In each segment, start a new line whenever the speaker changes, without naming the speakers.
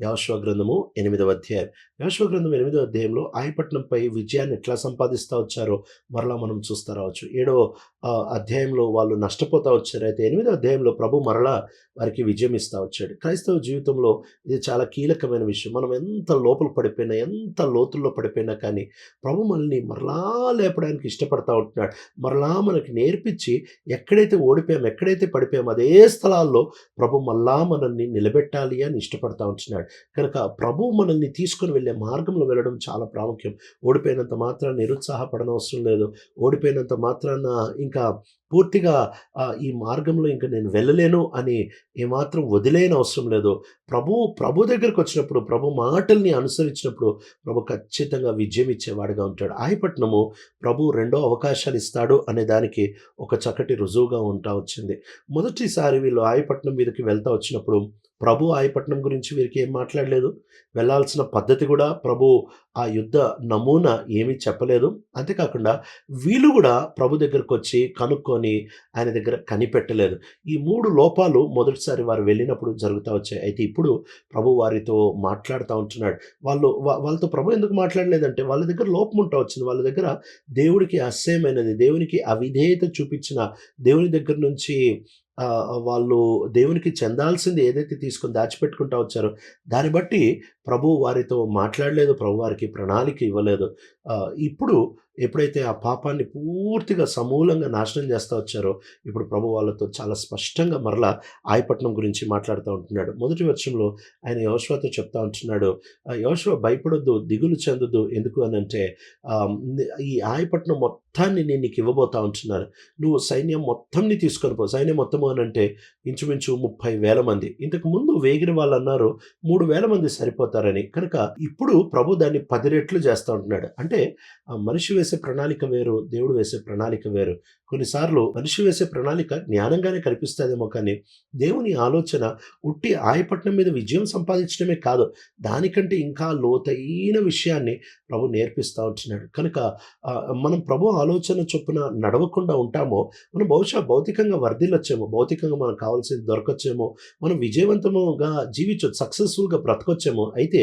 యాశ్వ గ్రంథము ఎనిమిదవ అధ్యాయం. యాశ్వ గ్రంథం ఎనిమిదవ అధ్యాయంలో ఆయపట్నంపై విజయాన్ని ఎట్లా సంపాదిస్తూ వచ్చారో మరలా మనం చూస్తూ రావచ్చు. ఏడవ అధ్యాయంలో వాళ్ళు నష్టపోతూ వచ్చారు. అయితే ఎనిమిదవ అధ్యాయంలో ప్రభు మరలా వారికి విజయం ఇస్తా వచ్చాడు. క్రైస్తవ జీవితంలో ఇది చాలా కీలకమైన విషయం. మనం ఎంత లోపల పడిపోయినా ఎంత లోతుల్లో పడిపోయినా కానీ ప్రభు మనల్ని మరలా లేపడానికి ఇష్టపడతా ఉంటున్నాడు. మరలా మనకి నేర్పించి ఎక్కడైతే ఓడిపోయాం ఎక్కడైతే పడిపోయాం అదే స్థలాల్లో ప్రభు మళ్ళా మనల్ని నిలబెట్టాలి అని ఇష్టపడతా ఉంటున్నాడు. కనుక ప్రభు మనల్ని తీసుకొని వెళ్ళే మార్గంలో వెళ్ళడం చాలా ప్రాముఖ్యం. ఓడిపోయినంత మాత్రాన నిరుత్సాహపడనవసరం లేదు. ఓడిపోయినంత మాత్రాన ఇంకా పూర్తిగా ఈ మార్గంలో ఇంకా నేను వెళ్ళలేను అని ఏమాత్రం వదిలేని అవసరం లేదు. ప్రభు ప్రభు దగ్గరకు వచ్చినప్పుడు ప్రభు మాటల్ని అనుసరించినప్పుడు ప్రభు ఖచ్చితంగా విజయం ఇచ్చేవాడిగా ఉంటాడు. ఆయపట్నము ప్రభు రెండో అవకాశాలు ఇస్తాడు అనే దానికి ఒక చక్కటి రుజువుగా ఉంటా వచ్చింది. మొదటిసారి వీళ్ళు ఆయపట్నం మీదకి వెళ్తా వచ్చినప్పుడు ప్రభు ఆయపట్నం గురించి వీరికి ఏం మాట్లాడలేదు. వెళ్ళాల్సిన పద్ధతి కూడా ప్రభు ఆ యుద్ధ నమూనా ఏమీ చెప్పలేదు. అంతేకాకుండా వీళ్ళు కూడా ప్రభు దగ్గరకు వచ్చి కనుక్కొని ఆయన దగ్గర కనిపెట్టలేదు. ఈ మూడు లోపాలు మొదటిసారి వారు వెళ్ళినప్పుడు జరుగుతూ వచ్చాయి. అయితే ఇప్పుడు ప్రభు వారితో మాట్లాడుతూ ఉంటున్నాడు. వాళ్ళు వాళ్ళతో ప్రభు ఎందుకు మాట్లాడలేదంటే వాళ్ళ దగ్గర లోపం ఉంటా వచ్చింది. వాళ్ళ దగ్గర దేవుడికి అసహ్యమైనది. దేవునికి అవిధేయత చూపించిన దేవుని దగ్గర నుంచి వాళ్ళు దేవునికి చెందాల్సింది ఏదైతే తీసుకొని దాచిపెట్టుకుంటా వచ్చారో దాన్ని బట్టి ప్రభు వారితో మాట్లాడలేదు ప్రభు వారికి ప్రణాళిక ఇవ్వలేదు. ఇప్పుడు ఎప్పుడైతే ఆ పాపాన్ని పూర్తిగా సమూలంగా నాశనం చేస్తూ వచ్చారో ఇప్పుడు ప్రభు వాళ్ళతో చాలా స్పష్టంగా మరలా ఆయపట్నం గురించి మాట్లాడుతూ ఉంటున్నాడు. మొదటి వర్షంలో ఆయన యోశ్వతో చెప్తా ఉంటున్నాడు "ఆ, యోశ్వ భయపడొద్దు దిగులు చెందొద్దు. ఎందుకు అని అంటే ఈ ఆయపట్నం మొత్తాన్ని నేను నీకు ఇవ్వబోతా ఉంటున్నాను. నువ్వు సైన్యం మొత్తంని తీసుకొని పో. సైన్యం మొత్తము అని అంటే ఇంచుమించు ముప్పై వేల మంది. ఇంతకు ముందు వేగిన వాళ్ళు అన్నారు మూడు వేల మంది సరిపోతారని కనుక ఇప్పుడు ప్రభు దాన్ని పది రెట్లు చేస్తూ ఉంటున్నాడు. అంటే ఆ మనిషి వేసే ప్రణాళిక వేరు దేవుడు వేసే ప్రణాళిక వేరు. కొన్నిసార్లు మనిషి వేసే ప్రణాళిక జ్ఞానంగానే కనిపిస్తుందేమో కానీ దేవుని ఆలోచన ఉట్టి ఆయపట్నం మీద విజయం సంపాదించడమే కాదు దానికంటే ఇంకా లోతైన విషయాన్ని ప్రభు నేర్పిస్తూ ఉంటున్నాడు. కనుక మనం ప్రభు ఆలోచన చొప్పున నడవకుండా ఉంటామో మనం బహుశా భౌతికంగా వర్ధిల్లొచ్చేమో భౌతికంగా మనకు కావాల్సింది దొరకొచ్చేమో మనం విజయవంతముగా జీవించవచ్చు సక్సెస్ఫుల్గా బ్రతకొచ్చేమో అయితే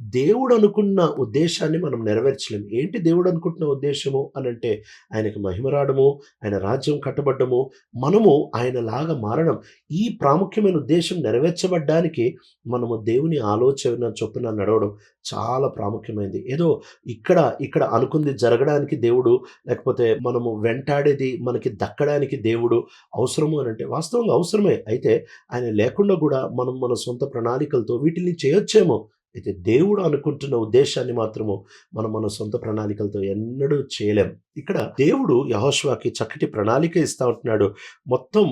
దేవుడు అనుకున్న ఉద్దేశాన్ని మనం నెరవేర్చలేము. ఏంటి దేవుడు అనుకుంటున్న ఉద్దేశము అని అంటే ఆయనకు మహిమ రావడము ఆయన రాజ్యం కట్టబడ్డము మనము ఆయనలాగా మారడం. ఈ ప్రాముఖ్యమైన ఉద్దేశం నెరవేర్చబడ్డానికి మనము దేవుని ఆలోచన చొప్పున నడవడం చాలా ప్రాముఖ్యమైనది ఏదో ఇక్కడ ఇక్కడ అనుకుంది జరగడానికి దేవుడు లేకపోతే మనము వెంటాడేది మనకి దక్కడానికి దేవుడు అవసరము అని అంటే వాస్తవంగా అవసరమే. అయితే ఆయన లేకుండా కూడా మనం మన సొంత ప్రణాళికలతో వీటిని చేయొచ్చేమో. అయితే దేవుడు అనుకుంటున్న ఉద్దేశాన్ని మాత్రము మనం మన సొంత ప్రణాళికలతో ఎన్నడూ చేయలేం. ఇక్కడ దేవుడు యహోష్వాకి చక్కటి ప్రణాళిక ఇస్తా ఉంటున్నాడు. మొత్తం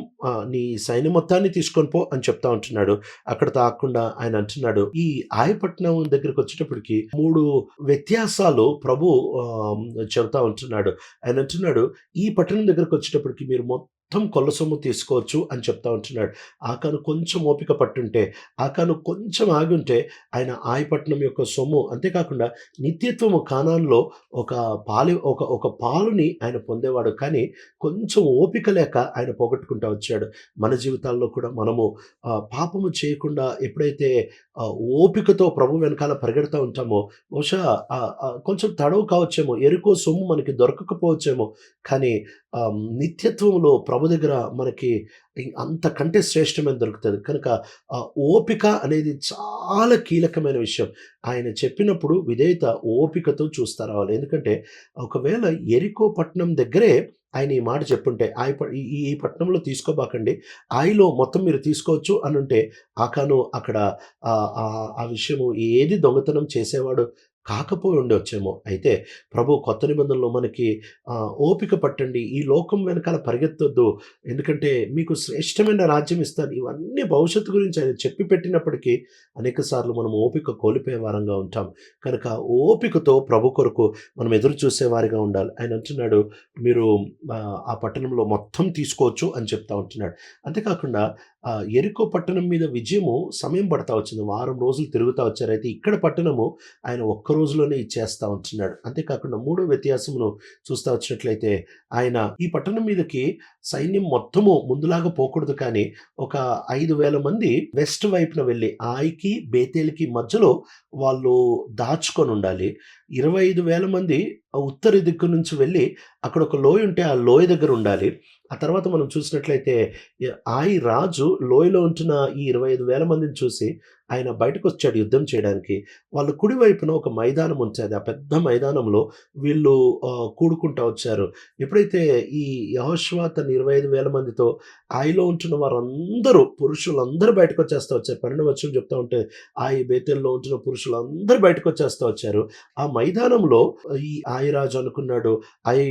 నీ సైన్యం మొత్తాన్ని తీసుకొని పో అని చెప్తా ఉంటున్నాడు. అక్కడ తాకుండా ఆయన అంటున్నాడు ఈ ఆయపట్నం దగ్గరికి వచ్చేటప్పటికి మూడు వ్యత్యాసాలు ప్రభు చెబుతా ఉంటున్నాడు. ఆయన అంటున్నాడు ఈ పట్టణం దగ్గరకు వచ్చేటప్పటికి మీరు మొత్తం మొత్తం కొల్ల సొమ్ము తీసుకోవచ్చు అని చెప్తా ఉంటున్నాడు. ఆకాను కొంచెం ఓపిక పట్టుంటే ఆకాను కొంచెం ఆగుంటే ఆయన ఆయపట్నం యొక్క సొమ్ము అంతేకాకుండా నిత్యత్వము కానాల్లో ఒక పాలు ఒక ఒక పాలుని ఆయన పొందేవాడు. కానీ కొంచెం ఓపిక లేక ఆయన పోగొట్టుకుంటా వచ్చాడు. మన జీవితాల్లో కూడా మనము పాపము చేయకుండా ఎప్పుడైతే ఓపికతో ప్రభు వెనకాల పరిగెడతా ఉంటామో బహుశా కొంచెం తడవు కావచ్చేమో ఎరుకో సొమ్ము మనకి దొరకకపోవచ్చేమో. కానీ నిత్యత్వంలో ప్రభు దగ్గర మనకి అంతకంటే శ్రేష్టమైన దొరుకుతుంది. కనుక ఆ ఓపిక అనేది చాలా కీలకమైన విషయం. ఆయన చెప్పినప్పుడు విధేయత ఓపికతో చూస్తా రావాలి. ఎందుకంటే ఒకవేళ ఎరికో పట్టణం దగ్గరే ఆయన ఈ మాట చెప్పుంటే ఆయ ప- ఈ ఈ పట్టణంలో తీసుకోబాకండి. ఆయిలో మొత్తం మీరు తీసుకోవచ్చు అని ఉంటే ఆకాను అక్కడ ఆ విషయము ఏది దొంగతనం చేసేవాడు కాకపోయి ఉండొచ్చేమో. అయితే ప్రభు కొత్త నిబంధనలో మనకి ఓపిక పట్టండి. ఈ లోకం వెనకాల పరిగెత్తొద్దు. ఎందుకంటే మీకు శ్రేష్టమైన రాజ్యం ఇస్తాను. ఇవన్నీ భవిష్యత్తు గురించి ఆయన చెప్పి పెట్టినప్పటికీ అనేక సార్లు మనం ఓపిక కోల్పోయే వారంగా ఉంటాం. కనుక ఓపికతో ప్రభు కొరకు మనం ఎదురు చూసేవారిగా ఉండాలి. ఆయన అంటున్నాడు మీరు ఆ, పట్టణంలో మొత్తం తీసుకోవచ్చు అని చెప్తా ఉంటున్నాడు. అంతేకాకుండా ఎరుకో పట్టణం మీద విజయము సమయం పడతా వచ్చింది. వారం రోజులు తిరుగుతూ వచ్చారు. అయితే ఇక్కడ పట్టణము ఆయన ఒక్కరు రోజులోనే ఇచ్చేస్తా ఉంటున్నాడు. అంతేకాకుండా మూడో వ్యత్యాసమును చూస్తా వచ్చినట్లయితే ఆయన ఈ పట్టణం మీదకి సైన్యం మొత్తము ముందులాగా పోకూడదు కానీ ఒక ఐదు వేల మంది వెస్ట్ వైపున వెళ్ళి ఆయికి బేతేలికి మధ్యలో వాళ్ళు దాచుకొని ఉండాలి. ఇరవై ఐదు వేల మంది ఆ ఉత్తర దిక్కు నుంచి వెళ్ళి అక్కడ ఒక లోయ ఉంటే ఆ లోయ దగ్గర ఉండాలి. ఆ తర్వాత మనం చూసినట్లయితే ఆయి రాజు లోయలో ఉంటున్న ఈ ఇరవై ఐదు వేల మందిని చూసి ఆయన బయటకు వచ్చాడు యుద్ధం చేయడానికి. వాళ్ళు కుడి వైపున ఒక మైదానం ఉంచేది ఆ పెద్ద మైదానంలో వీళ్ళు కూడుకుంటా వచ్చారు. ఎప్పుడైతే ఈ యహోష్వా తన ఇరవై ఐదు వేల మందితో ఆయిలో ఉంటున్న వారందరూ పురుషులందరూ బయటకు వచ్చేస్తూ వచ్చారు. పన్నెండు వచ్చులు చెప్తా ఉంటే ఆయి బేతెల్లో ఉంటున్న పురుషులందరూ బయటకు వచ్చేస్తూ వచ్చారు. ఆ మైదానంలో ఈ ఆయిరాజు అనుకున్నాడు ఆయి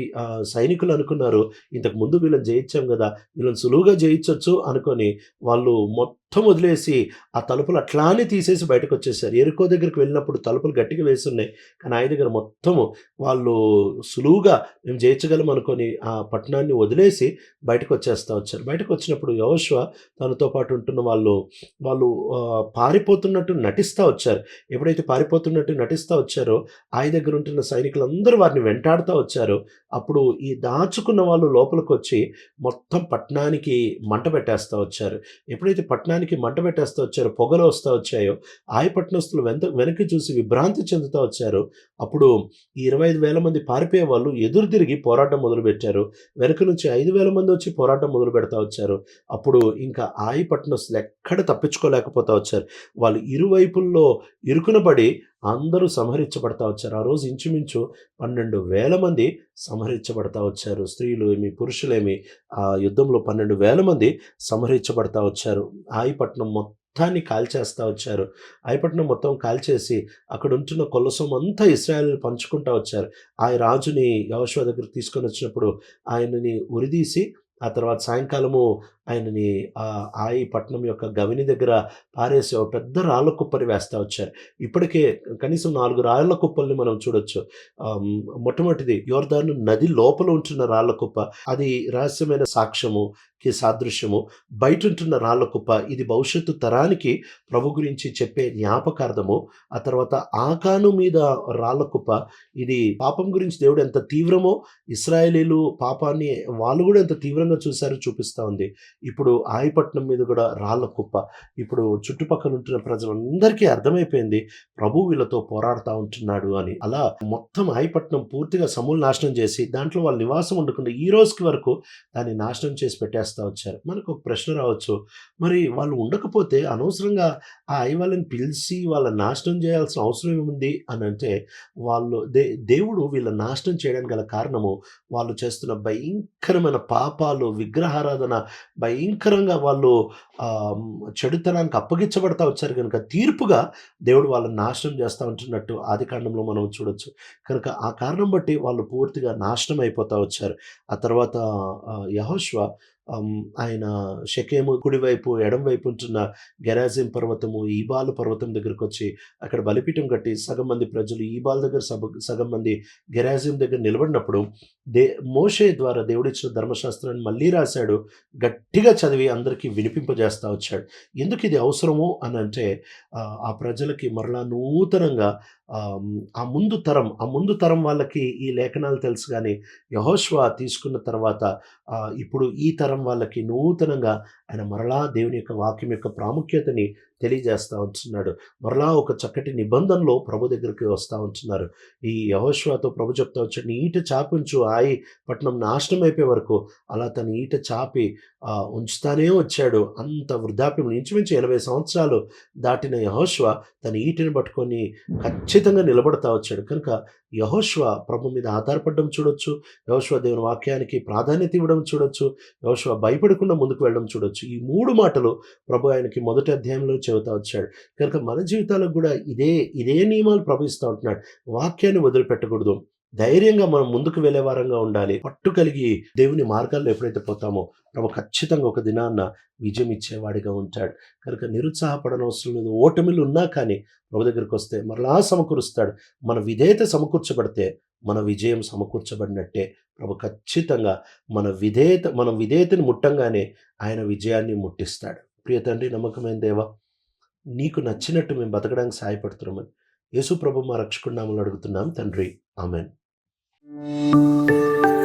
సైనికులు అనుకున్నారు. ఇంతకు ముందు వీళ్ళని జయించాం కదా వీళ్ళని సులువుగా జయించవచ్చు అనుకొని వాళ్ళు మొత్తం మొత్తం వదిలేసి ఆ తలుపులు అట్లానే తీసేసి బయటకు వచ్చేసారు ఎరుకో దగ్గరికి వెళ్ళినప్పుడు తలుపులు గట్టిగా వేస్తున్నాయి కానీ ఆయన దగ్గర మొత్తము వాళ్ళు సులువుగా మేము జయించగలం అనుకొని ఆ పట్టణాన్ని వదిలేసి బయటకు వచ్చేస్తా వచ్చారు. బయటకు వచ్చినప్పుడు యోశ్వ తనతో పాటు ఉంటున్న వాళ్ళు వాళ్ళు పారిపోతున్నట్టు నటిస్తూ వచ్చారు. ఎప్పుడైతే పారిపోతున్నట్టు నటిస్తూ వచ్చారో ఆయన దగ్గర ఉంటున్న సైనికులందరూ వారిని వెంటాడుతూ వచ్చారు. అప్పుడు ఈ దాచుకున్న వాళ్ళు లోపలికి వచ్చి మొత్తం పట్టణానికి మంట పెట్టేస్తూ వచ్చారు. ఎప్పుడైతే పట్టణానికి మంట పెట్టేస్తూ వచ్చారు పొగలు వస్తూ వచ్చాయో ఆయ పట్టణస్తులు వెంత వెనక్కి చూసి విభ్రాంతి చెందుతూ వచ్చారు. అప్పుడు ఈ ఇరవై ఐదు వేల మంది పారిపోయే వాళ్ళు ఎదురు తిరిగి పోరాటం మొదలుపెట్టారు. వెనక నుంచి ఐదు వేల మంది వచ్చి పోరాటం మొదలు పెడతా వచ్చారు. అప్పుడు ఇంకా ఆయపట్నస్తులు పట్టణస్తులు ఎక్కడ తప్పించుకోలేకపోతా వచ్చారు. వాళ్ళు ఇరువైపుల్లో ఇరుకునబడి అందరూ సంహరించబడతా వచ్చారు. ఆ రోజు ఇంచుమించు పన్నెండు వేల మంది సంహరించబడతా వచ్చారు. స్త్రీలు ఏమి పురుషులేమి ఆ యుద్ధంలో పన్నెండు వేల మంది సంహరించబడతా వచ్చారు. ఆయిపట్నం మొత్తాన్ని కాల్చేస్తా వచ్చారు. ఆయిపట్నం మొత్తం కాల్చేసి అక్కడ ఉంటున్న కొలసం అంతా ఇస్రాయల్ పంచుకుంటా వచ్చారు. ఆ రాజుని యవశ్వ దగ్గర తీసుకొని వచ్చినప్పుడు ఆయనని ఉరిదీసి ఆ తర్వాత సాయంకాలము ఆయనని ఆ ఆయి పట్నం యొక్క గవిని దగ్గర పారేసి ఒక పెద్ద రాళ్ళ కుప్పని వేస్తా వచ్చారు. ఇప్పటికే కనీసం నాలుగు రాళ్ళ కుప్పల్ని మనం చూడొచ్చు. మొట్టమొదటిది యోర్దాను నది లోపల ఉంటున్న రాళ్ళ కుప్ప. అది రహస్యమైన సాక్ష్యము కి సాదృశ్యము. బయట ఉంటున్న రాళ్ళ కుప్ప. ఇది భవిష్యత్తు తరానికి ప్రభు గురించి చెప్పే జ్ఞాపకార్థము. ఆ తర్వాత ఆకాను మీద రాళ్ళ కుప్ప. ఇది పాపం గురించి దేవుడు ఎంత తీవ్రమో ఇస్రాయేలీలు పాపాన్ని వాళ్ళు కూడా ఎంత తీవ్రంగా చూశారో చూపిస్తూ ఉంది. ఇప్పుడు ఆయిపట్నం మీద కూడా రాళ్ళ కుప్ప. ఇప్పుడు చుట్టుపక్కల ఉంటున్న ప్రజలందరికీ అర్థమైపోయింది ప్రభు వీళ్ళతో పోరాడుతూ ఉంటున్నాడు అని. అలా మొత్తం ఆయిపట్నం పూర్తిగా సమూల నాశనం చేసి దాంట్లో వాళ్ళు నివాసం ఉండకుండా ఈ రోజుకి వరకు దాన్ని నాశనం చేసి పెట్టేస్తా వచ్చారు. మనకు ఒక ప్రశ్న రావచ్చు మరి వాళ్ళు ఉండకపోతే అనవసరంగా ఆ ఐ వాళ్ళని పిలిచి వాళ్ళ నాశనం చేయాల్సిన అవసరం ఏముంది? అని అంటే వాళ్ళు దే దేవుడు వీళ్ళ నాశనం చేయడానికి గల కారణము వాళ్ళు చేస్తున్న భయంకరమైన పాపాలు విగ్రహారాధన భయంకరంగా వాళ్ళు ఆ, చెడుతనానికి అప్పగించబడతా వచ్చారు కనుక తీర్పుగా దేవుడు వాళ్ళని నాశనం చేస్తూ ఉంటున్నట్టు ఆది కాండంలో మనం చూడొచ్చు. కనుక ఆ కారణం బట్టి వాళ్ళు పూర్తిగా నాశనం అయిపోతా వచ్చారు. ఆ తర్వాత యహోష్వ ఆయన షకేము కుడివైపు ఎడంవైపు ఉంటున్న గెరాజిం పర్వతము ఈబాలు పర్వతం దగ్గరకు వచ్చి అక్కడ బలిపీఠం కట్టి సగం మంది ప్రజలు ఈబాల్ దగ్గర సగ సగం మంది గెరాజిం దగ్గర నిలబడినప్పుడు దే మోషే ద్వారా దేవుడిచ్చిన ధర్మశాస్త్రాన్ని మళ్ళీ రాశాడు గట్టిగా చదివి అందరికీ వినిపింపజేస్తా వచ్చాడు. ఎందుకు ఇది అవసరము? అని అంటే ఆ ప్రజలకి మరలా నూతనంగా ఆ, ముందు తరం ఆ ముందు తరం వాళ్ళకి ఈ లేఖనాలు తెలుసు కానీ యహోష్వా తీసుకున్న తర్వాత ఇప్పుడు ఈ తరం వాళ్ళకి నూతనంగా ఆయన మరలా దేవుని యొక్క వాక్యం యొక్క ప్రాముఖ్యతని తెలియజేస్తూ ఉంటున్నాడు. మరలా ఒక చక్కటి నిబంధనలో ప్రభు దగ్గరికి వస్తూ ఉంటున్నారు. ఈ యహోష్వాతో ప్రభు చెప్తా వచ్చాడు ఈట చాపించు ఆయి పట్నం నాశనం అయిపోయే వరకు అలా తన ఈట చాపి ఉంచుతానే వచ్చాడు. అంత వృద్ధాప్యం ఇంచుమించు ఎనభై సంవత్సరాలు దాటిన యహోష్వ తన ఈటని పట్టుకొని ఖచ్చితంగా ఖచ్చితంగా నిలబడతా వచ్చాడు. కనుక యహోష్వ ప్రభు మీద ఆధారపడడం చూడొచ్చు. యహోష్వ దేవుని వాక్యానికి ప్రాధాన్యత ఇవ్వడం చూడొచ్చు. యహోష్వ భయపడకుండా ముందుకు వెళ్ళడం చూడొచ్చు. ఈ మూడు మాటలు ప్రభు ఆయనకి మొదటి అధ్యాయంలో చెబుతా వచ్చాడు. కనుక మన జీవితాలకు కూడా ఇదే ఇదే నియమాలు ప్రభు ఇస్తూ ఉంటున్నాడు. వాక్యాన్ని వదిలిపెట్టకూడదు. ధైర్యంగా మనం ముందుకు వెళ్ళే వారంగా ఉండాలి. పట్టు కలిగి దేవుని మార్గాల్లో ఎప్పుడైతే పోతామో ప్రభు ఖచ్చితంగా ఒక దినాన్న విజయం ఇచ్చేవాడిగా ఉంటాడు. కనుక నిరుత్సాహపడనవసరం లేదు. ఓటమిలు ఉన్నా కానీ ప్రభు దగ్గరికి వస్తే మరలా సమకూరుస్తాడు. మన విధేయత సమకూర్చబడితే మన విజయం సమకూర్చబడినట్టే. ప్రభు ఖచ్చితంగా మన విధేయత మన విధేయతని ముట్టంగానే ఆయన విజయాన్ని ముట్టిస్తాడు. ప్రియ తండ్రి నమ్మకమైన దేవా నీకు నచ్చినట్టు మేము బతకడానికి సహాయపడుతున్నామని యేసు ప్రభు మా రక్షకుడు నామలు అడుగుతున్నాం. తండ్రి ఆమెన్. Thank you.